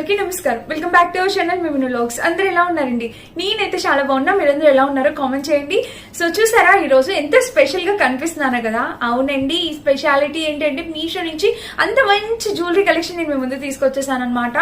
అందరికీ నమస్కారం. Welcome back to our channel మేము లోక్స్ అందరు ఎలా ఉన్నారండి? నేనైతే చాలా బాగున్నా మీరందరూ ఎలా ఉన్నారో కామెంట్ చేయండి. సో చూసారా ఈ రోజు ఎంత స్పెషల్గా కనిపిస్తున్నాను కదా? అవునండి ఈ స్పెషాలిటీ ఏంటంటే మీషో నుంచి అంత మంచి జ్యువెలరీ కలెక్షన్ నేను మీ ముందు తీసుకొచ్చేసాను అనమాట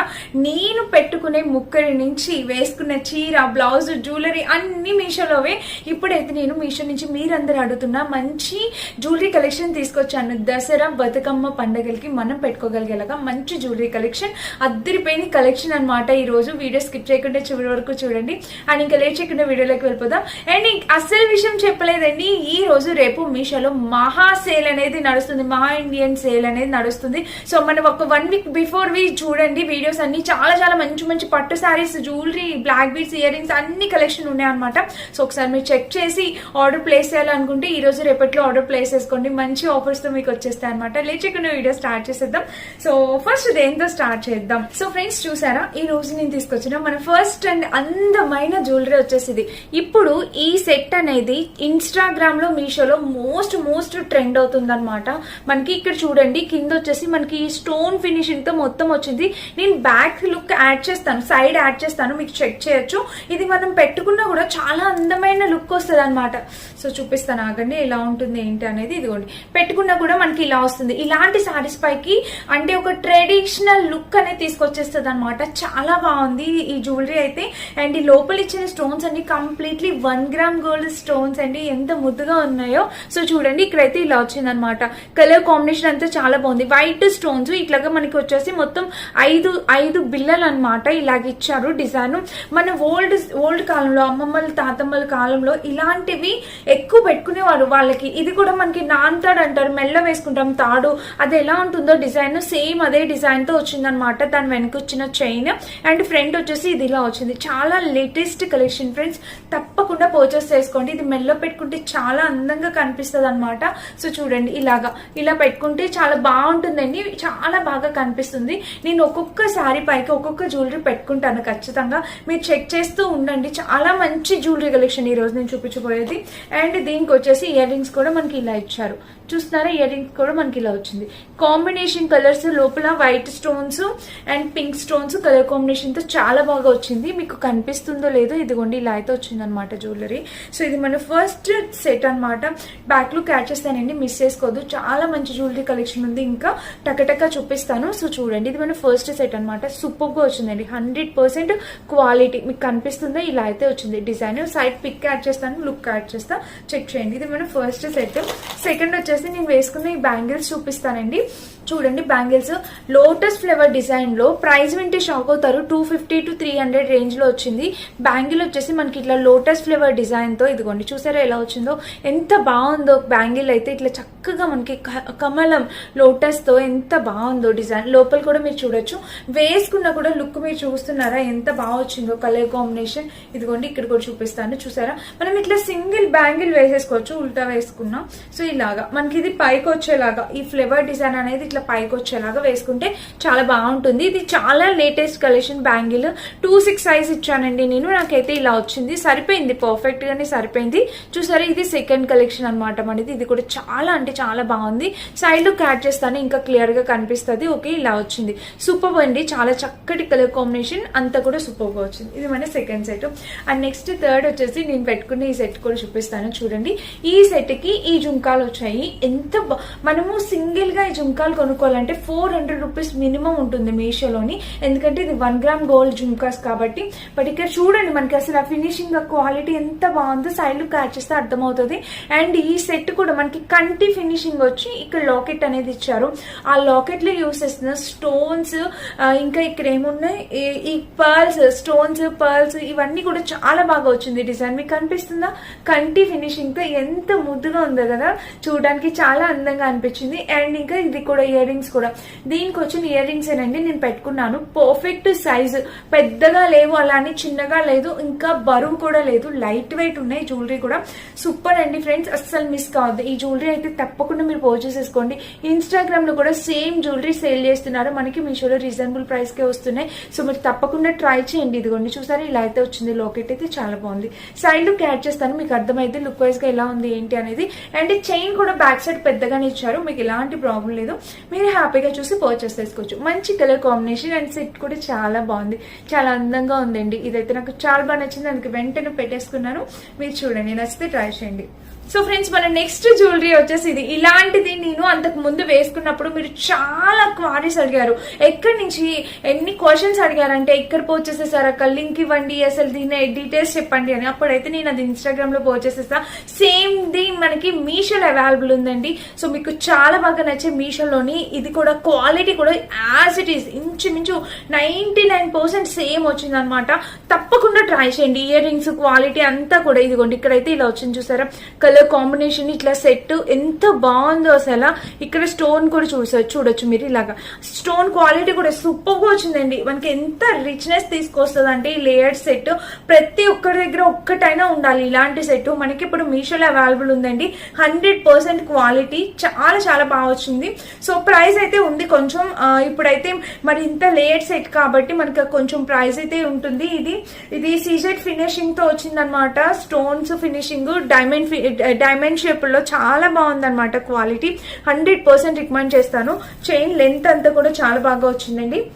నేను పెట్టుకునే ముక్కడి నుంచి వేసుకున్న చీర బ్లౌజ్ జ్యువెలరీ అన్ని మీషోలోవే. ఇప్పుడైతే నేను మీషో నుంచి మీరందరూ అడుగుతున్న మంచి జ్యువెలరీ కలెక్షన్ తీసుకొచ్చాను. దసరా బతుకమ్మ పండగలకి మనం పెట్టుకోగలిగేలాగా మంచి జ్యువెలరీ కలెక్షన్ అద్దరిపోయిన కలెక్షన్ అనమాట ఈ రోజు వీడియో స్కిప్ చేయకుండా చివరి వరకు చూడండి. అండ్ ఇంకా లేట్ చేయకుండా వీడియోలోకి వెళ్ళిపోదాం. అండ్ అస్సలు అసలు విషయం చెప్పలేదండి. ఈ రోజు రేపు మీషోలో మహా సేల్ అనేది నడుస్తుంది. మహా ఇండియన్ సేల్ అనేది నడుస్తుంది. సో మనం ఒక వన్ వీక్ బిఫోర్ వి చూడండి వీడియోస్ అన్ని. చాలా చాలా మంచి మంచి పట్టు sarees jewellery black beads earrings అన్ని కలెక్షన్ ఉన్నాయన్నమాట సో ఒకసారి మీరు చెక్ చేసి ఆర్డర్ ప్లేస్ చేయాలనుకుంటే ఈ రోజు రేపట్లో ఆర్డర్ ప్లేస్ చేసుకోండి. మంచి ఆఫర్స్తో మీకు వచ్చేస్తాయి అనమాట లేచకుండా వీడియో స్టార్ట్ చేసేద్దాం. సో ఫస్ట్ దేంతో స్టార్ట్ చేద్దాం. సో ఫ్రెండ్స్ చూసారా? ఈ రోజు నేను తీసుకొచ్చిన మన ఫస్ట్ అండ్ అందమైన జ్యువెలరీ వచ్చేసింది. ఇప్పుడు ఈ సెట్ అనేది ఇన్స్టాగ్రామ్లో మీషోలో మోస్ట్ మోస్ట్ ట్రెండ్ అవుతుంది అనమాట మనకి ఇక్కడ చూడండి కింద వచ్చేసి మనకి స్టోన్ ఫినిషింగ్తో మొత్తం వచ్చింది. నేను బ్యాక్ లుక్ యాడ్ చేస్తాను సైడ్ యాడ్ చేస్తాను మీకు చెక్ చేయొచ్చు. ఇది మనం పెట్టుకున్నా కూడా చాలా అందమైన లుక్ వస్తుంది అనమాట సో చూపిస్తాను ఆగండి ఎలా ఉంటుంది ఏంటి అనేది ఇదిగోండి. పెట్టుకున్నా కూడా మనకి ఇలా వస్తుంది. ఇలాంటి సారీస్ పైకి అంటే ఒక ట్రెడిషనల్ లుక్ అనేది తీసుకొచ్చేస్తుంది అనమాట చాలా బాగుంది ఈ జ్యువెలరీ అయితే. అండ్ ఈ లోపల ఇచ్చిన స్టోన్స్ అండి completely one gram gold stones అండి. ఎంత ముద్దుగా ఉన్నాయో. సో చూడండి ఇక్కడైతే ఇలా వచ్చింది అనమాట కలర్ కాంబినేషన్ అంతా చాలా బాగుంది. వైట్ స్టోన్స్ ఇట్లాగా మనకి వచ్చేసి మొత్తం ఐదు ఐదు బిల్లలు అనమాట ఇలాగ ఇచ్చారు డిజైన్ మన ఓల్డ్ ఓల్డ్ కాలంలో అమ్మమ్మల తాతమ్మల కాలంలో ఇలాంటివి ఎక్కువ పెట్టుకునేవారు వాళ్ళకి. ఇది కూడా మనకి నాన్తాడు అంటారు. మెల్ల వేసుకుంటాం తాడు. అది ఎలా ఉంటుందో డిజైన్ సేమ్ అదే డిజైన్తో వచ్చిందనమాట దాని వెనక వచ్చిన చైన్ అండ్ ఫ్రంట్ వచ్చేసి ఇది ఇలా వచ్చింది. చాలా లేటెస్ట్ కలెక్షన్ ఫ్రెండ్స్ తప్పకుండా పర్చేస్ చేసుకోండి. ఇది మెల్లో పెట్టుకుంటే చాలా అందంగా కనిపిస్తుంది అనమాట సో చూడండి ఇలాగా. ఇలా పెట్టుకుంటే చాలా బాగుంటుందండి. చాలా బాగా కనిపిస్తుంది. నేను ఒక్కొక్క శారీ పైకి ఒక్కొక్క జ్యువెలరీ పెట్టుకుంటాను ఖచ్చితంగా. మీరు చెక్ చేస్తూ ఉండండి. చాలా మంచి జ్యువెలరీ కలెక్షన్ ఈ రోజు నేను చూపించబోయేది. అండ్ దీనికి వచ్చేసి ఇయర్ రింగ్స్ కూడా మనకి ఇలా ఇచ్చారు. చూస్తున్నారా? ఇయర్ రింగ్స్ కూడా మనకి ఇలా వచ్చింది. కాంబినేషన్ కలర్స్ లోపల white stones and pink stones colour కాంబినేషన్తో చాలా బాగా వచ్చింది. మీకు కనిపిస్తుందో లేదో ఇదిగోండి ఇలా అయితే వచ్చింది అనమాట జ్యువెలరీ సో ఇది మన ఫస్ట్ సెట్ అనమాట బ్యాక్లో క్యాచ్ చేస్తానండి మిస్ చేసుకోవద్దు. చాలా మంచి జ్యువెలరీ కలెక్షన్ ఉంది. ఇంకా టకటక చూపిస్తాను. సో చూడండి ఇది మన ఫస్ట్ సెట్ అనమాట సూపర్గా వచ్చిందండి. హండ్రెడ్ పర్సెంట్ క్వాలిటీ మీకు కనిపిస్తుందో? ఇలా అయితే వచ్చింది. డిజైన్ సైడ్ పిక్ యాడ్ చేస్తాను లుక్ యాడ్ చేస్తా. చెక్ చేయండి. ఇది మన ఫస్ట్ సెట్ సెకండ్ వచ్చేసి నేను వేసుకున్న ఈ బ్యాంగిల్స్ చూపిస్తానండి. చూడండి బ్యాంగిల్స్. లోటస్ ఫ్లేవర్ డిజైన్లో ప్రైస్ వింటే షాక్ అవుతారు. Two fifty to three hundred రేంజ్లో వచ్చింది. బ్యాంగిల్ వచ్చేసి మనకి ఇట్లా లోటస్ ఫ్లేవర్ డిజైన్తో ఇదిగోండి. చూసారా ఎలా వచ్చిందో? ఎంత బాగుందో బ్యాంగిల్ అయితే. ఇట్లా చక్కగా మనకి కమలం లోటస్తో ఎంత బాగుందో డిజైన్. లోపల కూడా మీరు చూడొచ్చు. వేసుకున్నా కూడా లుక్ మీరు చూస్తున్నారా? ఎంత బాగా వచ్చిందో కలర్ కాంబినేషన్. ఇదిగోండి ఇక్కడ కూడా చూపిస్తాను. చూసారా? మనం ఇట్లా సింగిల్ బ్యాంగిల్ వేసేసుకోవచ్చు ఉల్టా వేసుకున్నాం. సో ఇలాగా. మనకి ఇది పైకి వచ్చేలాగా ఈ ఫ్లేవర్ డిజైన్ అనేది ఇట్లా పైకి వచ్చేలాగా వేసుకుంటే చాలా బాగుంటుంది. ఇది చాలా latest collection bangle two six size ఇచ్చానండి నేను. నాకైతే ఇలా వచ్చింది. సరిపోయింది పర్ఫెక్ట్ గానే సరిపోయింది. చూసారా ఇది సెకండ్ కలెక్షన్ అనమాట మనది. ఇది కూడా చాలా అంటే చాలా బాగుంది. సైడ్లో క్యాట్ చేస్తాను. ఇంకా క్లియర్గా కనిపిస్తుంది. ఓకే ఇలా వచ్చింది. సూపర్ అండి. చాలా చక్కటి కలర్ కాంబినేషన్ అంతా కూడా సూపర్గా వచ్చింది. ఇది మన second set and next third వచ్చేసి నేను పెట్టుకున్న ఈ సెట్ కూడా చూపిస్తాను. చూడండి. ఈ సెట్కి ఈ జుంకాలు వచ్చాయి. ఎంత మనము సింగిల్గా ఈ జుంకాలు కొనుక్కోవాలంటే ఫోర్ హండ్రెడ్ రూపీస్ మినిమం ఉంటుంది మీషోలోని. ఎందుకంటే ఇది వన్ గ్రామ్ గోల్డ్ జుంకాస్ కాబట్టి. బట్ ఇక్కడ చూడండి మనకి అసలు ఆ ఫినిషింగ్ క్వాలిటీ ఎంత బాగుందో సైడ్ క్యాచ్ చేస్తే అర్థమవుతుంది. అండ్ ఈ సెట్ కూడా మనకి కంటి ఫినిషింగ్ వచ్చి ఇక్కడ లాకెట్ అనేది ఇచ్చారు. ఆ లాకెట్లో యూస్ చేస్తున్న స్టోన్స్ ఇంకా ఇక్కడ ఏమున్నాయి? ఈ- ఈ పర్ల్స్ స్టోన్స్ పర్ల్స్ ఇవన్నీ కూడా చాలా బాగా వచ్చింది. డిజైన్ మీకు కనిపిస్తుందా కంటి ఫినిషింగ్తో ఎంత ముద్దుగా ఉందో కదా. చూడడానికి చాలా అందంగా అనిపించింది. అండ్ ఇంకా ఇది కూడా ఇయర్ రింగ్స్ కూడా. దీనికి వచ్చిన ఇయర్ రింగ్స్ ఏనండి నేను పెట్టుకున్నాను. పర్ఫెక్ట్ సైజ్ పెద్దగా లేవు అలానే చిన్నగా లేదు ఇంకా బరువు కూడా లేదు. లైట్ వెయిట్ ఉన్నాయి జ్యువెలరీ కూడా. సూపర్ అండి ఫ్రెండ్స్ అస్సలు మిస్ కావద్దు. ఈ జ్యువెలరీ అయితే తప్పకుండా మీరు పర్చేస్ చేసుకోండి. ఇన్స్టాగ్రామ్లో కూడా సేమ్ జ్యువెలరీ సేల్ చేస్తున్నారు. మనకి మీషోలో రీజనబుల్ ప్రైస్ కే వస్తున్నాయి. సో మీరు తప్పకుండా ట్రై చేయండి. ఇదిగోండి చూసారా? ఇలా అయితే వచ్చింది. లోకెట్ అయితే చాలా బాగుంది. సైడ్ లుక్ యాడ్ చేస్తాను. మీకు అర్థమైతే లుక్ వైజ్గా ఎలా ఉంది ఏంటి అనేది. అండ్ చైన్ కూడా బ్యాక్ సైడ్ పెద్దగానే ఇచ్చారు. మీకు ఎలాంటి ప్రాబ్లం లేదు. మీరు హ్యాపీగా చూసి పర్చేస్ చేసుకోవచ్చు. మంచి కలర్ కాంబినేషన్ అండ్ సెట్ కూడా చాలా బాగుంది. చాలా అందంగా ఉందండి. ఇదైతే నాకు చాలా బాగా నచ్చింది. అందుకే వెంటనే పెట్టేసుకున్నాను. మీరు చూడండి. నచ్చితే ట్రై చేయండి. సో ఫ్రెండ్స్ మన నెక్స్ట్ జ్యువెలరీ వచ్చేసి ఇది. ఇలాంటిది నేను అంతకు ముందు వేసుకున్నప్పుడు మీరు చాలా క్వారీస్ అడిగారు. ఎక్కడి నుంచి ఎన్ని క్వశ్చన్స్ అడిగారంటే ఎక్కడ పోస్ట్ సార్ అక్క లింక్ ఇవ్వండి అసలు దీని డీటెయిల్స్ చెప్పండి అని. అప్పుడైతే నేను అది ఇన్స్టాగ్రామ్లో పోస్ట్ చేసేస్తా సేమ్ ది మనకి మీషోలో అవైలబుల్ ఉందండి. సో మీకు చాలా బాగా నచ్చే మీషోలోని ఇది కూడా క్వాలిటీ కూడా యాజ్ ఇట్ ఈస్ ఇంచుమించు నైన్టీ నైన్ పర్సెంట్ సేమ్ వచ్చిందనమాట తప్పకుండా ట్రై చేయండి. ఇయర్ రింగ్స్ క్వాలిటీ అంతా కూడా ఇదిగోండి. ఇక్కడైతే ఇలా వచ్చింది చూసారా? కలర్ కాంబినేషన్ ఇట్లా సెట్ ఎంత బాగుందో అసలు. ఇక్కడ స్టోన్ కూడా చూసా చూడొచ్చు మీరు ఇలాగా. స్టోన్ క్వాలిటీ కూడా సూపర్గా వచ్చిందండి. మనకి ఎంత రిచ్నెస్ తీసుకొస్తుంది అంటే ఈ లేయర్ సెట్ ప్రతి ఒక్కరి దగ్గర ఒక్కటైనా ఉండాలి. ఇలాంటి సెట్ మనకి ఇప్పుడు మీషోలో అవైలబుల్ ఉందండి. హండ్రెడ్ పర్సెంట్ క్వాలిటీ చాలా చాలా బాగా వచ్చింది. సో ప్రైస్ అయితే ఉంది కొంచెం ఇప్పుడైతే మరి ఇంత లేయర్ సెట్ కాబట్టి మనకి కొంచెం ప్రైస్ అయితే ఉంటుంది. ఇది ఇది సీజెడ్ ఫినిషింగ్తో వచ్చిందనమాట స్టోన్స్ ఫినిషింగ్ డైమండ్ డైమండ్ షేప్లో చాలా బాగుందనమాట క్వాలిటీ హండ్రెడ్ పర్సెంట్ రికమెండ్ చేస్తాను. చైన్ లెంత్ అంతా కూడా చాలా బాగా వచ్చిందండి.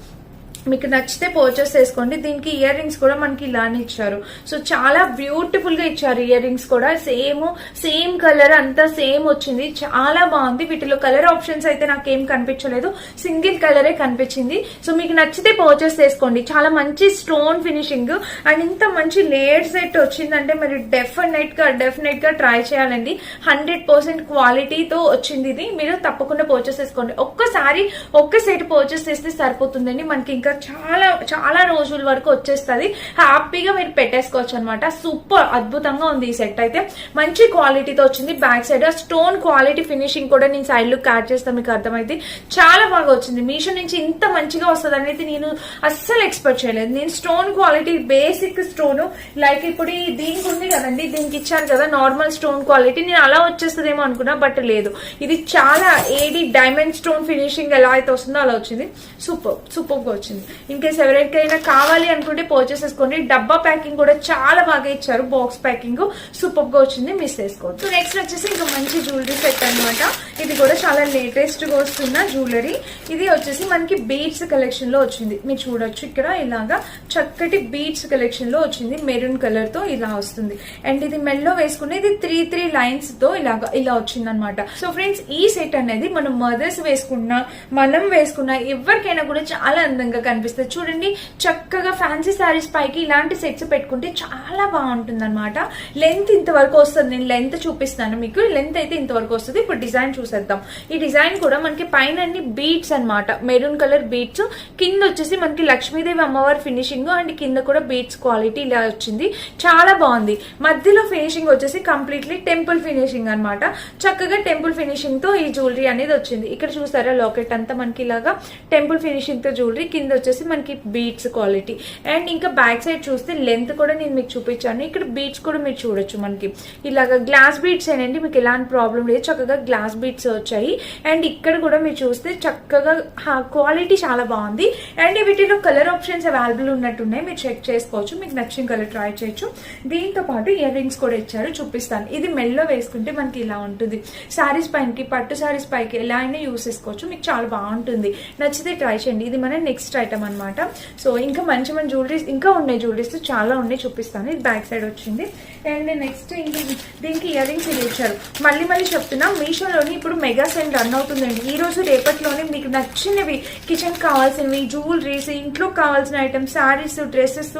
మీకు నచ్చితే పర్చేస్ చేసుకోండి. దీనికి ఇయర్ రింగ్స్ కూడా మనకి ఇలానే ఇచ్చారు. సో చాలా బ్యూటిఫుల్గా ఇచ్చారు ఇయర్ రింగ్స్ కూడా. సేమ్ సేమ్ కలర్ అంతా సేమ్ వచ్చింది. చాలా బాగుంది. వీటిలో కలర్ ఆప్షన్స్ అయితే నాకేం కనిపించలేదు. సింగిల్ కలరే కనిపించింది. సో మీకు నచ్చితే పర్చేస్ చేసుకోండి. చాలా మంచి స్టోన్ ఫినిషింగ్ అండ్ ఇంత మంచి లేయర్ సెట్ వచ్చిందంటే మరి డెఫినెట్గా డెఫినెట్గా ట్రై చేయాలండి. హండ్రెడ్ పర్సెంట్ క్వాలిటీతో వచ్చింది ఇది. మీరు తప్పకుండా పర్చేస్ చేసుకోండి. ఒక్కసారి ఒక్క సెట్ పర్చేస్ చేస్తే సరిపోతుందండి. మనకి ఇంకా చాలా చాలా రోజుల వరకు వచ్చేస్తుంది. హ్యాపీగా మీరు పెట్టేసుకోవచ్చు అనమాట సూపర్ అద్భుతంగా ఉంది ఈ సెట్ అయితే. మంచి క్వాలిటీతో వచ్చింది. Back side stone quality finishing కూడా నేను సైడ్ లుక్ యాడ్ చేస్తాను మీకు అర్థమైంది. చాలా బాగా వచ్చింది. మీషో నుంచి ఇంత మంచిగా వస్తుంది అనేది నేను అస్సలు ఎక్స్పెక్ట్ చేయలేదు. నేను stone quality basic stone like ఇప్పుడు ఈ దీనికి ఉంది కదండి దీనికి ఇచ్చాను కదా నార్మల్ స్టోన్ క్వాలిటీ నేను అలా వచ్చేస్తుందేమో అనుకున్నా బట్ లేదు. ఇది చాలా ఏది డైమండ్ స్టోన్ ఫినిషింగ్ ఎలా అయితే వస్తుందో అలా వచ్చింది. సూపర్ సూపర్గా వచ్చింది. ఇన్ కేస్ ఎవరికైనా కావాలి అనుకుంటే పర్చేస్ చేసుకోండి. డబ్బా ప్యాకింగ్ కూడా చాలా బాగా ఇచ్చారు. బాక్స్ ప్యాకింగ్ సూపర్గా వచ్చింది. మిస్ చేసుకోవచ్చు. నెక్స్ట్ వచ్చేసి ఇంకా మంచి జ్యువెలరీ సెట్ అన్నమాట. ఇది కూడా చాలా లేటెస్ట్గా వస్తున్న జ్యువెలరీ ఇది వచ్చేసి మనకి బీడ్స్ కలెక్షన్లో వచ్చింది. మీరు చూడొచ్చు ఇక్కడ ఇలాగా చక్కటి బీడ్స్ కలెక్షన్లో వచ్చింది. మెరూన్ కలర్తో ఇలా వస్తుంది. అండ్ ఇది మెల్లో వేసుకునే ఇది త్రీ త్రీ లైన్స్తో ఇలాగా ఇలా వచ్చింది అనమాట సో ఫ్రెండ్స్ ఈ సెట్ అనేది మనం మదర్స్ వేసుకున్నా మనం వేసుకున్నా ఎవరికైనా కూడా చాలా అందంగా కనిపిస్తుంది. చూడండి చక్కగా ఫ్యాన్సీ శారీస్ పైకి ఇలాంటి సెట్స్ పెట్టుకుంటే చాలా బాగుంటుంది అనమాట లెంత్ ఇంతవరకు వస్తుంది. నేను లెంత్ చూపిస్తాను మీకు. లెంత్ అయితే ఇంతవరకు వస్తుంది. ఇప్పుడు డిజైన్ చూసేద్దాం. ఈ డిజైన్ కూడా మనకి పైన అన్ని బీట్స్ అన్నమాట. మెరూన్ కలర్ బీట్స్ కింద వచ్చేసి మనకి లక్ష్మీదేవి అమ్మవారి ఫినిషింగ్ అండ్ కింద కూడా బీట్స్ క్వాలిటీ ఇలా వచ్చింది. చాలా బాగుంది. మధ్యలో ఫినిషింగ్ వచ్చేసి కంప్లీట్లీ టెంపుల్ ఫినిషింగ్ అన్నమాట. చక్కగా టెంపుల్ ఫినిషింగ్తో ఈ జ్యువెలరీ అనేది వచ్చింది. ఇక్కడ చూసారా లాకెట్ అంతా మనకి ఇలాగా టెంపుల్ ఫినిషింగ్తో జ్యువెలరీ కింద వచ్చేసి మనకి బీట్స్ క్వాలిటీ అండ్ ఇంకా బ్యాక్ సైడ్ చూస్తే లెంత్ కూడా నేను మీకు చూపించాను. ఇక్కడ బీట్స్ కూడా మీరు చూడొచ్చు మనకి. ఇలాగా గ్లాస్ బీట్స్ ఏనండి మీకు ఎలాంటి ప్రాబ్లం లేదు. చక్కగా గ్లాస్ బీట్స్ వచ్చాయి. అండ్ ఇక్కడ కూడా మీరు చూస్తే చక్కగా క్వాలిటీ చాలా బాగుంది. అండ్ వీటిలో కలర్ ఆప్షన్స్ అవైలబుల్ ఉన్నట్టున్నాయి. మీరు చెక్ చేసుకోవచ్చు. మీకు నచ్చిన కలర్ ట్రై చేయొచ్చు. దీంతో పాటు ఇయర్ రింగ్స్ కూడా ఇచ్చారు. చూపిస్తాను. ఇది మెల్లో వేసుకుంటే మనకి ఇలా ఉంటుంది. శారీస్ పైనకి పట్టు శారీస్ పైకి ఎలా అయినా యూస్ చేసుకోవచ్చు. మీకు చాలా బాగుంటుంది. నచ్చితే ట్రై చేయండి. ఇది మన నెక్స్ట్ ఐటమ్ అనమాట సో ఇంకా మంచి మంచి జ్యువెలరీస్ ఇంకా ఉన్నాయి జ్యువెలరీస్ చాలా ఉన్నాయి చూపిస్తాను. ఇది బ్యాక్ సైడ్ వచ్చింది. అండ్ నెక్స్ట్ ఇంక దీనికి ఇయర్ రింగ్స్ ఇది ఇచ్చారు మళ్ళీ మళ్ళీ చెప్తున్నా మీషోలోని ఇప్పుడు మెగా సెల్ రన్ అవుతుందండి. ఈ రోజు రేపట్లోనే మీకు నచ్చినవి కిచెన్ కావాల్సినవి జ్యువెలరీస్ ఇంట్లో కావాల్సిన ఐటమ్స్ శారీస్ డ్రెస్సెస్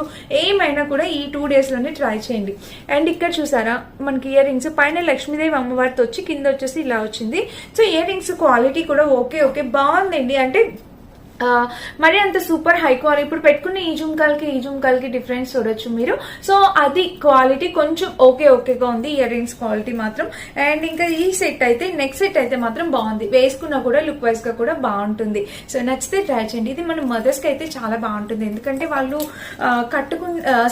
ఏమైనా కూడా ఈ టూ డేస్లోనే ట్రై చేయండి. అండ్ ఇక్కడ చూసారా మనకి ఇయర్ రింగ్స్ పైన లక్ష్మీదేవి అమ్మవారితో వచ్చి కింద వచ్చేసి ఇలా వచ్చింది. సో ఇయర్ రింగ్స్ క్వాలిటీ కూడా ఓకే ఓకే బాగుందండి. అంటే మరి అంత సూపర్ హై క్వాలిటీ ఇప్పుడు పెట్టుకున్న ఈ జుంకాలకి ఈ జుంకాలకి డిఫరెన్స్ చూడొచ్చు మీరు. సో అది క్వాలిటీ కొంచెం ఓకే ఓకేగా ఉంది. ఇయర్ రింగ్స్ క్వాలిటీ మాత్రం. అండ్ ఇంకా ఈ సెట్ అయితే నెక్స్ట్ సెట్ అయితే మాత్రం బాగుంది. వేసుకున్నా కూడా లుక్ వైజ్గా కూడా బాగుంటుంది. సో నచ్చితే ట్రై చేయండి. ఇది మన మదర్స్కి అయితే చాలా బాగుంటుంది. ఎందుకంటే వాళ్ళు కట్టుకు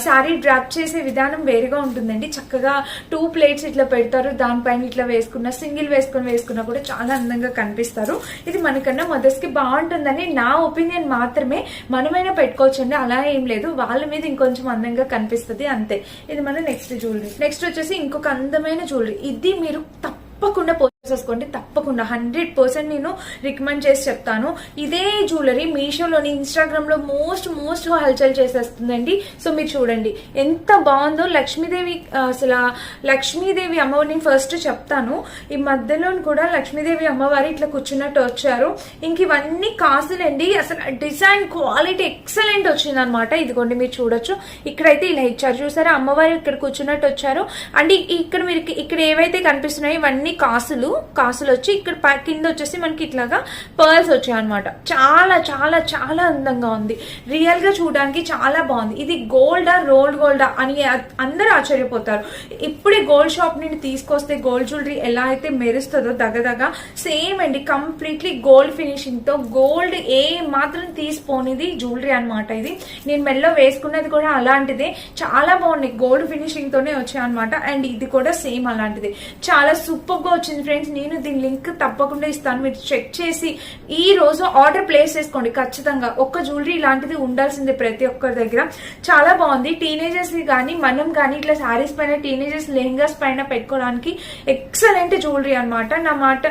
శారీ డ్రాప్ చేసే విధానం వేరుగా ఉంటుందండి. చక్కగా టూ ప్లేట్స్ ఇట్లా పెడతారు. దానిపైన ఇట్లా వేసుకున్న సింగిల్ వేసుకుని వేసుకున్నా కూడా చాలా అందంగా కనిపిస్తారు. ఇది మనకన్నా మదర్స్కి బాగుంటుందని నా ఒపీనియన్ మాత్రమే మనమైనా పెట్టుకోవచ్చండి. అలా ఏం లేదు. వాళ్ళ మీద ఇంకొంచెం అందంగా కనిపిస్తుంది అంతే. ఇది మన నెక్స్ట్ జ్యువెలరీ. నెక్స్ట్ వచ్చేసి ఇంకొక అందమైన జ్యువెలరీ. ఇది మీరు తప్పకుండా చేసుకోండి. తప్పకుండా హండ్రెడ్ పర్సెంట్ నేను రికమెండ్ చేసి చెప్తాను. ఇదే జ్యువెలరీ మీషోలోని ఇన్స్టాగ్రామ్లో మోస్ట్ మోస్ట్ హల్చల్ చేసేస్తుందండి. సో మీరు చూడండి. ఎంత బాగుందో లక్ష్మీదేవి అసలు లక్ష్మీదేవి అమ్మవారిని ఫస్ట్ చెప్తాను. ఈ మధ్యలో కూడా లక్ష్మీదేవి అమ్మవారి ఇట్లా కూర్చున్నట్టు వచ్చారు. ఇంక ఇవన్నీ కాసులండి. అసలు డిజైన్ క్వాలిటీ ఎక్సలెంట్ వచ్చింది అనమాట ఇదిగోండి మీరు చూడొచ్చు. ఇక్కడైతే ఇలా ఇచ్చారు చూసారా? అమ్మవారు ఇక్కడ కూర్చున్నట్టు వచ్చారు. అండ్ ఇక్కడ మీరు ఇక్కడ ఏవైతే కనిపిస్తున్నాయో ఇవన్నీ కాసులు. కాసులు వచ్చి ఇక్కడ కింద వచ్చేసి మనకి ఇట్లాగా పర్ల్స్ వచ్చాయి అనమాట చాలా చాలా చాలా అందంగా ఉంది. రియల్గా చూడడానికి చాలా బాగుంది. ఇది గోల్డా రోల్డ్ గోల్డా అని అందరూ ఆశ్చర్యపోతారు. ఇప్పుడే గోల్డ్ షాప్ నుండి తీసుకొస్తే గోల్డ్ జ్యువెలరీ ఎలా అయితే మెరుస్తుందో దగ్గదగ సేమ్ అండి కంప్లీట్లీ గోల్డ్ ఫినిషింగ్తో గోల్డ్ ఏ మాత్రం తీసిపోనిది జ్యువెలరీ అన్నమాట ఇది. నేను మెల్లో వేసుకున్నది కూడా అలాంటిదే. చాలా బాగున్నాయి. గోల్డ్ ఫినిషింగ్ తోనే వచ్చాయి అనమాట అండ్ ఇది కూడా సేమ్ అలాంటిదే. చాలా సూపర్గా వచ్చింది ఫ్రెండ్స్. నేను దీని లింక్ తప్పకుండా ఇస్తాను. మీరు చెక్ చేసి ఈ రోజు ఆర్డర్ ప్లేస్ చేసుకోండి. ఖచ్చితంగా ఒక్క జ్యువెలరీ ఇలాంటిది ఉండాల్సిందే ప్రతి ఒక్కరి దగ్గర. చాలా బాగుంది. టీనేజర్స్ కానీ మనం కానీ ఇట్లా శారీస్ పైన టీనేజర్స్ లెహంగాస్ పైన పెట్టుకోవడానికి ఎక్సలెంట్ జ్యువెలరీ అన్నమాట. నా మాట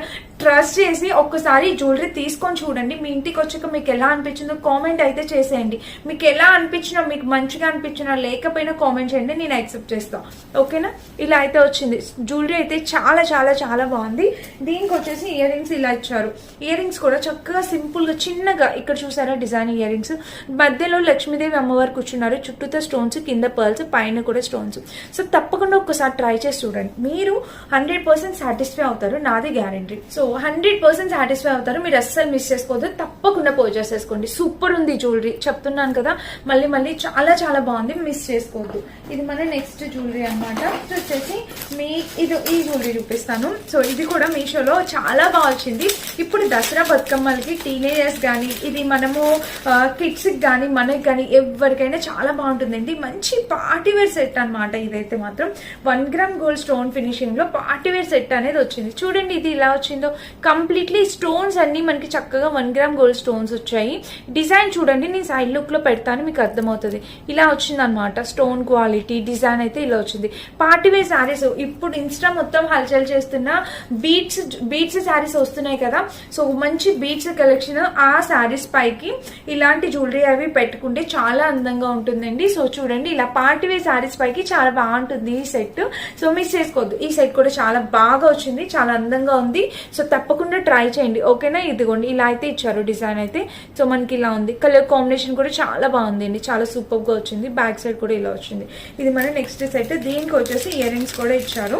ట్రస్ట్ చేసి ఒక్కసారి జ్యువెలరీ తీసుకొని చూడండి. మీ ఇంటికి వచ్చాక మీకు ఎలా అనిపించిందో కామెంట్ అయితే చేసేయండి. మీకు ఎలా అనిపించినా మీకు మంచిగా అనిపించినా లేకపోయినా కామెంట్ చేయండి. నేను యాక్సెప్ట్ చేస్తాను ఓకేనా ఇలా అయితే వచ్చింది. జ్యువెలరీ అయితే చాలా చాలా చాలా బాగుంది. దీనికి వచ్చేసి ఇయర్ రింగ్స్ ఇలా ఇచ్చారు. ఇయర్ రింగ్స్ కూడా చక్కగా సింపుల్గా చిన్నగా ఇక్కడ చూసారా డిజైన్ ఇయర్ రింగ్స్ మధ్యలో లక్ష్మీదేవి అమ్మవారు కూర్చున్నారు. చుట్టూతో స్టోన్స్ కింద పర్ల్స్ పైన కూడా స్టోన్స్ సో తప్పకుండా ఒక్కసారి ట్రై చేసి చూడండి. మీరు హండ్రెడ్ పర్సెంట్ సాటిస్ఫై అవుతారు. నాది guarantee so hundred percent satisfy అవుతారు. మీరు అస్సలు మిస్ చేసుకోవద్దు. తప్పకుండా పర్చేస్ చేసుకోండి సూపర్ ఉంది జ్యువెలరీ. చెప్తున్నాను కదా మళ్ళీ మళ్ళీ చాలా చాలా బాగుంది. మిస్ చేసుకోవద్దు. ఇది మన నెక్స్ట్ జ్యువెలరీ అనమాట వచ్చేసి మీ ఇది ఈ జ్యువెలరీ చూపిస్తాను. సో ఇది కూడా మీషోలో చాలా బాగా వచ్చింది. ఇప్పుడు దసరా బతుకమ్మలకి టీనేజర్స్ కానీ ఇది మనము కిడ్స్కి కానీ మనకి కానీ ఎవరికైనా చాలా బాగుంటుందండి. మంచి పార్టీవేర్ సెట్ అనమాట ఇదైతే మాత్రం. వన్ గ్రామ్ గోల్డ్ స్టోన్ ఫినిషింగ్లో పార్టీవేర్ సెట్ అనేది వచ్చింది. చూడండి ఇది ఇలా వచ్చిందో. కంప్లీట్లీ స్టోన్స్ అన్ని మనకి చక్కగా వన్ గ్రామ్ గోల్డ్ స్టోన్స్ వచ్చాయి. డిజైన్ చూడండి నేను సైడ్ లుక్లో పెడతాను మీకు అర్థమవుతుంది. ఇలా వచ్చింది అనమాట స్టోన్ క్వాలిటీ డిజైన్ అయితే ఇలా వచ్చింది. పార్టీ వేర్ శారీస్ ఇప్పుడు ఇన్స్టా మొత్తం హల్చల్ చేస్తున్న బీట్స్ బీట్స్ శారీస్ వస్తున్నాయి కదా. సో మంచి బీట్స్ కలెక్షన్ ఆ శారీస్ పైకి ఇలాంటి జ్యువెలరీ అవి పెట్టుకుంటే చాలా అందంగా ఉంటుందండి. సో చూడండి ఇలా పార్టీ వేర్ శారీస్ పైకి చాలా బాగుంటుంది ఈ సెట్ సో మిస్ చేసుకోవద్దు. ఈ సెట్ కూడా చాలా బాగా వచ్చింది చాలా అందంగా ఉంది. సో తప్పకుండా ట్రై చేయండి. ఓకేనా ఇదిగోండి ఇలా అయితే ఇచ్చారు డిజైన్ అయితే. సో మనకి ఇలా ఉంది. కలర్ కాంబినేషన్ కూడా చాలా బాగుంది అండి. చాలా సూపర్గా వచ్చింది. బ్యాక్ సైడ్ కూడా ఇలా వచ్చింది. ఇది మన నెక్స్ట్ సెట్ దీనికి వచ్చేసి ఇయర్ రింగ్స్ కూడా ఇచ్చారు.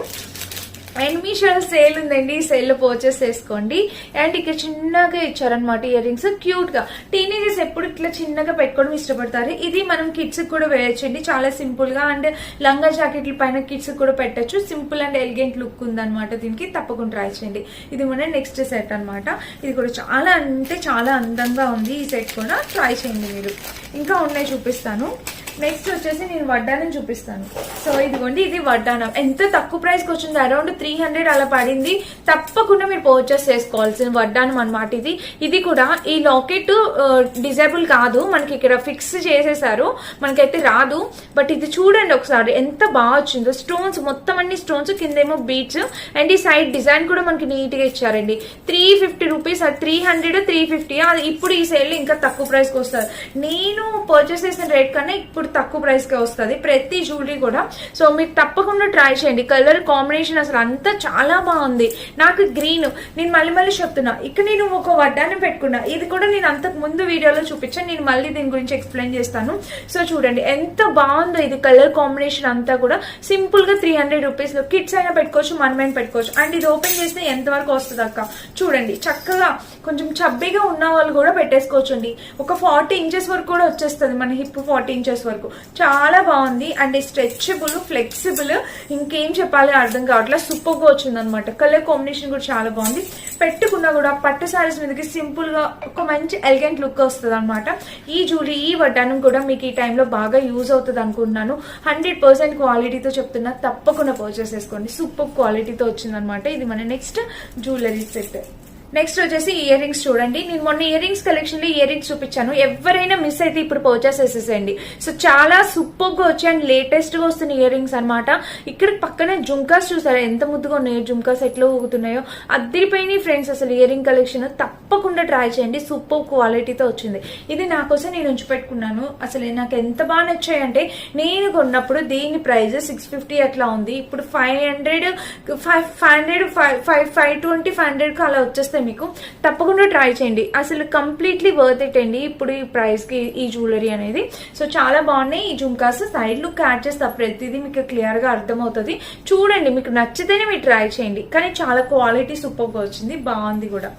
అండ్ మీషోలో సేల్ ఉందండి. సేల్ పర్చేస్ చేసుకోండి. అండ్ ఇక్కడ చిన్నగా ఇచ్చారనమాట ఇయర్ రింగ్స్ క్యూట్గా. టీనేజర్స్ ఎప్పుడు ఇట్లా చిన్నగా పెట్టుకోవడం ఇష్టపడతారు. ఇది మనం కిడ్స్ కూడా వేయొచ్చండి. చాలా సింపుల్గా. అండ్ లంగా జాకెట్ల పైన కిడ్స్ కూడా పెట్టచ్చు. సింపుల్ అండ్ ఎలిగెంట్ లుక్ ఉందన్నమాట దీనికి. తప్పకుండా ట్రై చేయండి. ఇది మన నెక్స్ట్ సెట్ అనమాట ఇది కూడా చాలా అంటే చాలా అందంగా ఉంది. ఈ సెట్ కూడా ట్రై చేయండి మీరు. ఇంకా ఉన్నాయి చూపిస్తాను. నెక్స్ట్ వచ్చేసి నేను వడ్డానం చూపిస్తాను. సో ఇదిగోండి ఇది వడ్డానం? ఎంత తక్కువ ప్రైస్కి వచ్చింది? అరౌండ్ త్రీ హండ్రెడ్ అలా పడింది. తప్పకుండా మీరు పర్చేస్ చేసుకోవాల్సిన వడ్డానం అనమాట ఇది. ఇది కూడా ఈ లాకెట్ డిజేబుల్ కాదు. మనకి ఇక్కడ ఫిక్స్ చేసేసారు. మనకైతే రాదు. బట్ ఇది చూడండి ఒకసారి ఎంత బాగా వచ్చిందో. స్టోన్స్ మొత్తం అన్ని స్టోన్స్ కిందేమో బీట్స్ అండ్ ఈ సైడ్ డిజైన్ కూడా మనకి నీట్గా ఇచ్చారండి. Three fifty rupees three hundred three fifty అది ఇప్పుడు ఈ సేల్ ఇంకా తక్కువ ప్రైస్కి వస్తారు నేను పర్చేస్ చేసిన రేట్ కన్నా ఇప్పుడు తక్కువ ప్రైస్కి వస్తుంది. ప్రతి జ్యువెలరీ కూడా. సో మీరు తప్పకుండా ట్రై చేయండి. కలర్ కాంబినేషన్ అసలు అంతా చాలా బాగుంది. నాకు గ్రీన్ నేను మళ్ళీ మళ్ళీ చెప్తున్నా. ఇక్కడ నేను ఒక వడ్డాన్ని పెట్టుకున్నా. ఇది కూడా నేను అంతకు ముందు వీడియోలో చూపించాను నేను మళ్ళీ దీని గురించి ఎక్స్ప్లెయిన్ చేస్తాను. సో చూడండి. ఎంత బాగుందో ఇది కలర్ కాంబినేషన్ అంతా కూడా. సింపుల్గా త్రీ హండ్రెడ్ రూపీస్లో కిడ్స్ అయినా పెట్టుకోవచ్చు మనమైనా పెట్టుకోవచ్చు. అండ్ ఇది ఓపెన్ చేస్తే ఎంత వరకు వస్తుంది అక్క? చూడండి. చక్కగా కొంచెం చబ్బీగా ఉన్న వాళ్ళు కూడా పెట్టేసుకోవచ్చు అండి ఒక ఫార్టీ ఇంచెస్ వరకు కూడా వచ్చేస్తుంది. మన హిప్ ఫార్టీ ఇంచెస్ వరకు. చాలా బాగుంది. అండ్ స్ట్రెచబుల్ ఫ్లెక్సిబుల్ ఇంకేం చెప్పాలి అర్థం కావట్లేదు. సూపర్గా వచ్చింది అనమాట కలర్ కాంబినేషన్ కూడా చాలా బాగుంది. పెట్టుకున్నా కూడా పట్టు సారీస్ మీదకి సింపుల్గా ఒక మంచి ఎలిగెంట్ లుక్ వస్తుంది అనమాట ఈ జ్యువెలరీ ఈ వడ్డానం కూడా మీకు ఈ టైంలో బాగా యూజ్ అవుతుంది అనుకుంటున్నాను. హండ్రెడ్ పర్సెంట్ క్వాలిటీతో చెప్తున్నా తప్పకుండా పర్చేస్ చేసుకోండి. సూపర్ క్వాలిటీతో వచ్చిందనమాట ఇది మన నెక్స్ట్ జ్యువెలరీ సెట్. నెక్స్ట్ వచ్చేసి ఇయర్ రింగ్స్ చూడండి. నేను మొన్న ఇయర్ రింగ్స్ కలెక్షన్లో ఇయర్ రింగ్స్ చూపించాను. ఎవరైనా మిస్ అయితే ఇప్పుడు పర్చేస్ చేసేసేయండి. సో చాలా సూపర్గా వచ్చాయి అండ్ లేటెస్ట్గా వస్తున్న ఇయర్ రింగ్స్ అనమాట ఇక్కడ పక్కనే జుంకాస్ చూసారా? ఎంత ముద్దుగా ఉన్నాయో జుంకాస్ ఎట్లా ఊగుతున్నాయో. అద్దరిపోయినాయి ఫ్రెండ్స్ అసలు ఇయర్ రింగ్ కలెక్షన్ తప్పకుండా ట్రై చేయండి. సూపర్ క్వాలిటీతో వచ్చింది. ఇది నా కోసం నేను ఉంచి పెట్టుకున్నాను. అసలు నాకు ఎంత బాగా నచ్చాయంటే నేను కొన్నప్పుడు దీని ప్రైస్ సిక్స్ ఫిఫ్టీ అట్లా ఉంది. ఇప్పుడు five hundred five five hundred five five five twenty five hundred అలా వచ్చేస్తాయి మీకు తప్పకుండా ట్రై చేయండి. అసలు కంప్లీట్లీ వర్త్ ఇట్ అండి ఇప్పుడు ఈ ప్రైస్కి ఈ జ్యువెలరీ అనేది. సో చాలా బాగున్నాయి ఈ జుంకాస్ సైడ్ లుక్ యాడ్ చేస్తా ప్రతిదీ మీకు క్లియర్గా అర్థమవుతుంది. చూడండి మీకు నచ్చితేనే మీరు ట్రై చేయండి. కానీ చాలా క్వాలిటీ సూపర్గా వచ్చింది. బాగుంది కూడా.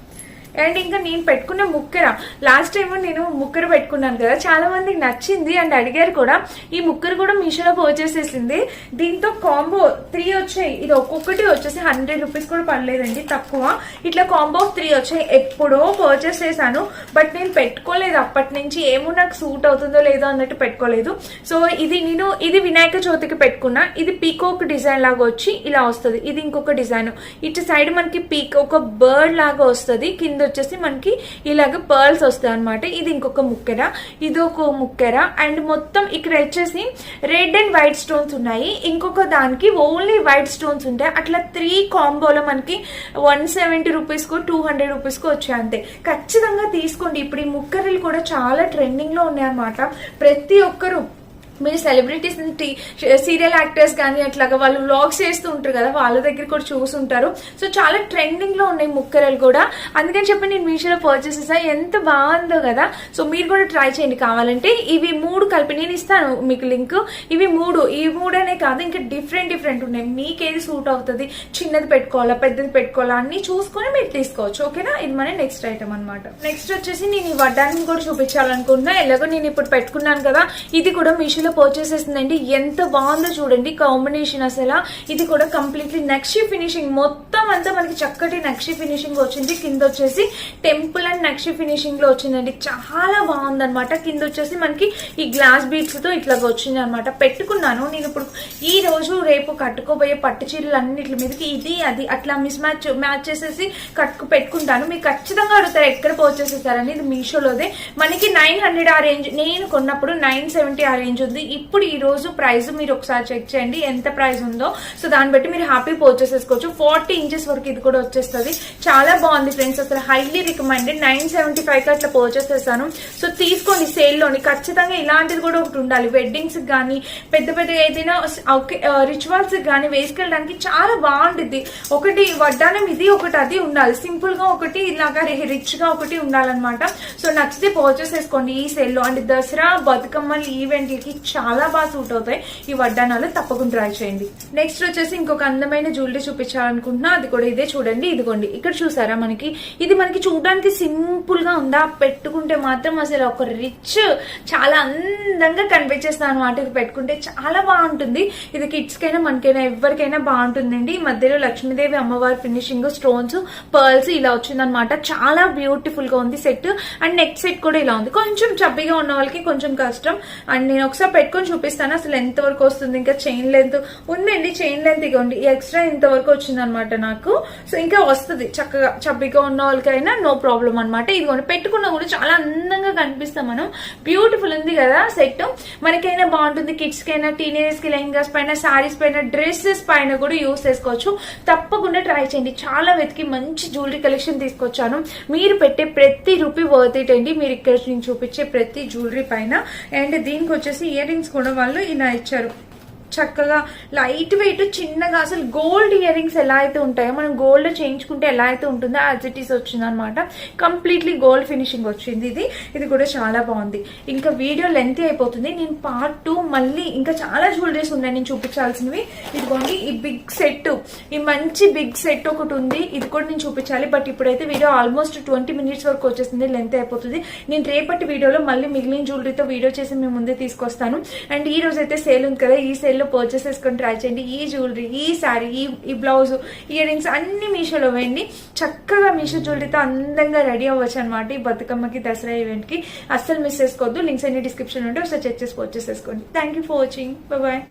అండ్ ఇంకా నేను పెట్టుకున్న ముక్కర లాస్ట్ టైం నేను ముక్కర పెట్టుకున్నాను కదా చాలా మందికి నచ్చింది అండ్ అడిగారు కూడా ఈ ముక్కర కూడా మీషోలో పర్చేస్ చేసింది. దీంతో కాంబో త్రీ వచ్చాయి. ఇది ఒక్కొక్కటి వచ్చేసి హండ్రెడ్ రూపీస్ కూడా పడలేదండి తక్కువ. ఇట్లా కాంబో త్రీ వచ్చాయి. ఎప్పుడో పర్చేస్ చేశాను బట్ నేను పెట్టుకోలేదు అప్పటి నుంచి. ఏమో నాకు సూట్ అవుతుందో లేదో అన్నట్టు పెట్టుకోలేదు. సో ఇది నేను ఇది వినాయక చవితికి పెట్టుకున్నా. ఇది పీకోక్ డిజైన్ లాగా వచ్చి ఇలా వస్తుంది. ఇది ఇంకొక డిజైన్ ఇటు సైడ్ మనకి పీక్ ఒక బర్డ్ లాగా వస్తుంది. కింద వచ్చేసి మనకి ఇలాగ పర్ల్స్ వస్తాయి అనమాట ఇది ఇంకొక ముక్కెర ఇది ఒక ముక్కెర అండ్ మొత్తం ఇక్కడ వచ్చేసి రెడ్ అండ్ వైట్ స్టోన్స్ ఉన్నాయి. ఇంకొక దానికి ఓన్లీ వైట్ స్టోన్స్ ఉంటాయి అట్లా త్రీ కాంబోలో మనకి వన్ సెవెంటీ రూపీస్కు టూ హండ్రెడ్ రూపీస్కు వచ్చాయి అంతే. ఖచ్చితంగా తీసుకోండి. ఇప్పుడు ఈ ముక్కరలు కూడా చాలా ట్రెండింగ్లో ఉన్నాయన్నమాట ప్రతి ఒక్కరు మీరు సెలబ్రిటీస్ సీరియల్ యాక్టర్స్ కానీ అట్లాగా వాళ్ళు వ్లాగ్స్ చేస్తూ ఉంటారు కదా వాళ్ళ దగ్గర కూడా చూసుంటారు. సో చాలా ట్రెండింగ్లో ఉన్నాయి ముక్కరలు కూడా. అందుకని చెప్పి నేను మీషోలో పర్చేస్ చేసా. ఎంత బాగుందో కదా. సో మీరు కూడా ట్రై చేయండి. కావాలంటే ఇవి మూడు కలిపి నేను ఇస్తాను మీకు లింక్ ఇవి మూడు. ఈ మూడనే కాదు ఇంకా డిఫరెంట్ డిఫరెంట్ ఉన్నాయి. మీకు ఏది సూట్ అవుతుంది? చిన్నది పెట్టుకోవాలా? పెద్దది పెట్టుకోవాలా? అన్ని చూసుకొని మీరు తీసుకోవచ్చు. ఓకేనా ఇది మన నెక్స్ట్ ఐటమ్ అనమాట నెక్స్ట్ వచ్చేసి నేను ఈ వడ్డాన్ని కూడా చూపించాలనుకుంటున్నా. ఎలాగో నేను ఇప్పుడు పెట్టుకున్నాను కదా. ఇది కూడా మీషోలో పర్చేస్ చేసిందండి ఎంత బాగుందో చూడండి. కాంబినేషన్ అసలు. ఇది కూడా కంప్లీట్లీ నక్షి ఫినిషింగ్ మొత్తం అంతా మనకి చక్కటి నక్షి ఫినిషింగ్ వచ్చింది. కింద వచ్చేసి టెంపుల్ అండ్ నక్షి ఫినిషింగ్లో వచ్చిందండి. చాలా బాగుంది అనమాట కింద వచ్చేసి మనకి ఈ గ్లాస్ బీట్స్తో ఇట్లా వచ్చింది అనమాట పెట్టుకున్నాను. నేను ఇప్పుడు ఈ రోజు రేపు కట్టుకోబోయే పట్టు చీరలు అన్నిటి మీదకి ఇది అది అట్లా మిస్ మ్యాచ్ మ్యాచ్ చేసేసి కట్టుకు పెట్టుకుంటాను. మీకు ఖచ్చితంగా అడుగుతారు ఎక్కడ పర్చేస్ చేస్తారని ఇది మీషోలోదే. మనకి నైన్ హండ్రెడ్ ఆ రేంజ్ నేను కొన్నప్పుడు నైన్ సెవెంటీ ఆ రేంజ్ ఉంది. ఇప్పుడు ఈ రోజు ప్రైస్ మీరు ఒకసారి చెక్ చేయండి. ఎంత ప్రైస్ ఉందో. సో దాన్ని బట్టి మీరు హ్యాపీ పర్చేస్ చేసుకోవచ్చు. ఫార్టీ ఇంచెస్ వరకు ఇది కూడా వచ్చేస్తుంది. చాలా బాగుంది ఫ్రెండ్స్. అసలు highly recommended nine seventy five అట్లా పర్చేస్ చేశాను. సో తీసుకోండి సేల్లోని ఖచ్చితంగా ఇలాంటిది కూడా ఒకటి ఉండాలి. వెడ్డింగ్స్ కానీ పెద్ద పెద్ద ఏదైనా రిచువల్స్ కానీ వేసుకెళ్ళడానికి చాలా బాగుంటుంది ఒకటి వడ్డానం ఇది ఒకటి అది ఉండాలి. సింపుల్గా ఒకటి ఇలాగా రిచ్గా ఒకటి ఉండాలన్నమాట. సో నచ్చితే పర్చేస్ చేసుకోండి ఈ సేల్లో. అండ్ దసరా బతుకమ్మలు ఈవెంట్లకి చాలా బాగా సూట్ అవుతాయి. ఈ వడ్డానాలు తప్పకుండా ట్రై చేయండి. నెక్స్ట్ వచ్చేసి ఇంకొక అందమైన జ్యువెలరీ చూపించాలనుకుంటున్నా. అది కూడా ఇదే చూడండి. ఇదిగోండి. ఇక్కడ చూసారా మనకి? ఇది మనకి చూడడానికి సింపుల్గా ఉందా? పెట్టుకుంటే మాత్రం అసలు ఒక రిచ్ చాలా అందంగా కనిపించేస్తుంది అనమాట ఇది పెట్టుకుంటే చాలా బాగుంటుంది. ఇది కిడ్స్ కైనా మనకైనా ఎవరికైనా బాగుంటుందండి. ఈ మధ్యలో లక్ష్మీదేవి అమ్మవారి ఫినిషింగ్ స్టోన్స్ పర్ల్స్ ఇలా వచ్చిందనమాట చాలా బ్యూటిఫుల్గా ఉంది సెట్ అండ్ నెక్ సెట్ కూడా ఇలా ఉంది. కొంచెం చబ్బిగా ఉన్న వాళ్ళకి కొంచెం కష్టం. అండ్ నేను ఒకసారి పెట్టుకొని చూపిస్తాను. అసలు ఎంత వరకు వస్తుంది? ఇంకా చైన్ లెంత్ ఉందండి చైన్ లెంత్ ఇగోండి ఎక్స్ట్రా ఇంత వరకు వచ్చింది అనమాట నాకు. సో ఇంకా వస్తుంది. చక్కగా చబ్బిగా ఉన్న వాళ్ళకైనా నో ప్రాబ్లం అనమాట ఇదిగోండి పెట్టుకున్నా కూడా చాలా అందంగా కనిపిస్తాం మనం. బ్యూటిఫుల్ ఉంది కదా సెట్ మనకైనా బాగుంటుంది. కిడ్స్ కైనా టీనేజర్స్కి లెహంగాస్ పైన సారీస్ పైన డ్రెస్సెస్ పైన కూడా యూస్ చేసుకోవచ్చు. తప్పకుండా ట్రై చేయండి. చాలా వెతికి మంచి జ్యువెలరీ కలెక్షన్ తీసుకొచ్చాను. మీరు పెట్టే ప్రతి రూపీ వర్త్ ఇట్ అండి. మీరు ఇక్కడ నుంచి చూపించే ప్రతి జ్యువెలరీ పైన. అండ్ దీనికి వచ్చేసి ఇయర్ రింగ్స్ కూడా వాళ్ళు ఇలా ఇచ్చారు. చక్కగా లైట్ వెయిట్ చిన్నగా అసలు గోల్డ్ ఇయర్ రింగ్స్ ఎలా అయితే ఉంటాయో మనం గోల్డ్ చేయించుకుంటే ఎలా అయితే ఉంటుందో యాజ్ ఇట్ ఈస్ వచ్చింది అనమాట కంప్లీట్లీ గోల్డ్ ఫినిషింగ్ వచ్చింది ఇది. ఇది కూడా చాలా బాగుంది. ఇంకా వీడియో లెంత్ అయిపోతుంది. నేను పార్ట్ టూ మళ్ళీ ఇంకా చాలా జ్యువెలరీస్ ఉన్నాయి. నేను చూపించాల్సినవి. ఇదిగోండి ఈ బిగ్ సెట్ ఈ మంచి బిగ్ సెట్ ఒకటి ఉంది. ఇది కూడా నేను చూపించాలి. బట్ ఇప్పుడైతే వీడియో ఆల్మోస్ట్ ట్వంటీ మినిట్స్ వరకు వచ్చేసింది. లెంత్ అయిపోతుంది. నేను రేపటి వీడియోలో మళ్ళీ మిగిలిన జ్యువెలరీతో వీడియో చేసి మేము ముందే తీసుకొస్తాను. అండ్ ఈ రోజు అయితే సేల్ ఉంది కదా. ఈ సేల్ మీషోలో పర్చేస్ చేసుకొని ట్రై చేయండి. ఈ జ్యువెలరీ ఈ శారీ ఈ ఈ బ్లౌజ్ ఇయర్ రింగ్స్ అన్ని మీషోలో వేయండి. చక్కగా మీషో జ్యువెలరీతో అందంగా రెడీ అవ్వచ్చు అనమాట ఈ బతుకమ్మకి దసరా ఈవెంట్కి అస్సలు మిస్ చేసుకోవద్దు. లింక్స్ అన్ని డిస్క్రిప్షన్ ఉంటే ఒకసారి చెక్ చేసి పర్చేస్ చేసుకోండి. Thank you for watching bye